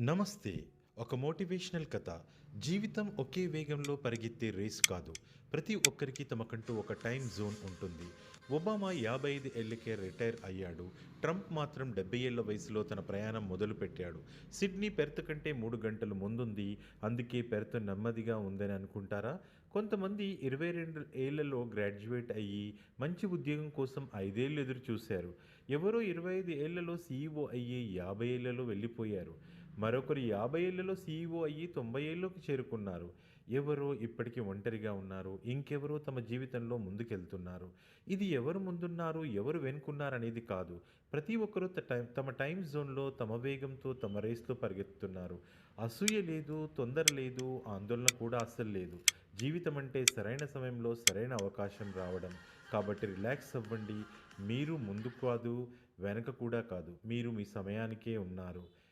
నమస్తే. ఒక మోటివేషనల్ కథ. జీవితం ఒకే వేగంలో పరిగెత్తే రేస్ కాదు. ప్రతి ఒక్కరికి తమకంటూ ఒక టైం జోన్ ఉంటుంది. ఒబామా యాభై ఐదు ఏళ్ళకే రిటైర్ అయ్యాడు. ట్రంప్ మాత్రం డెబ్బై ఏళ్ళ వయసులో తన ప్రయాణం మొదలుపెట్టాడు. సిడ్నీ పెర్త్ కంటే మూడు గంటలు ముందుంది. అందుకే పెర్త్ నెమ్మదిగా ఉందని అనుకుంటారా? కొంతమంది ఇరవై రెండు ఏళ్ళలో గ్రాడ్యుయేట్ అయ్యి మంచి ఉద్యోగం కోసం ఐదేళ్ళు ఎదురు చూశారు ఎవరో ఇరవై ఐదు ఏళ్ళలో సీఈఓ అయ్యి యాభై ఏళ్ళలో వెళ్ళిపోయారు. మరొకరు యాభై ఏళ్ళలో సీఈఓ అయ్యి తొంభై ఏళ్ళలోకి చేరుకున్నారు. ఎవరో ఇప్పటికీ ఒంటరిగా ఉన్నారు. ఇంకెవరో తమ జీవితంలో ముందుకెళ్తున్నారు. ఇది ఎవరు ముందున్నారు ఎవరు వెనుకున్నారు అనేది కాదు. ప్రతి ఒక్కరూ త- తమ టైం జోన్లో తమ వేగంతో తమ రేస్లో పరిగెత్తుతున్నారు. అసూయ లేదు తొందర లేదు ఆందోళన కూడా అస్సలు లేదు. జీవితం అంటే సరైన సమయంలో సరైన అవకాశం రావడం. కాబట్టి రిలాక్స్ అవ్వండి. మీరు ముందుకు కాదు వెనక కూడా కాదు. మీరు మీ సమయానికే ఉన్నారు.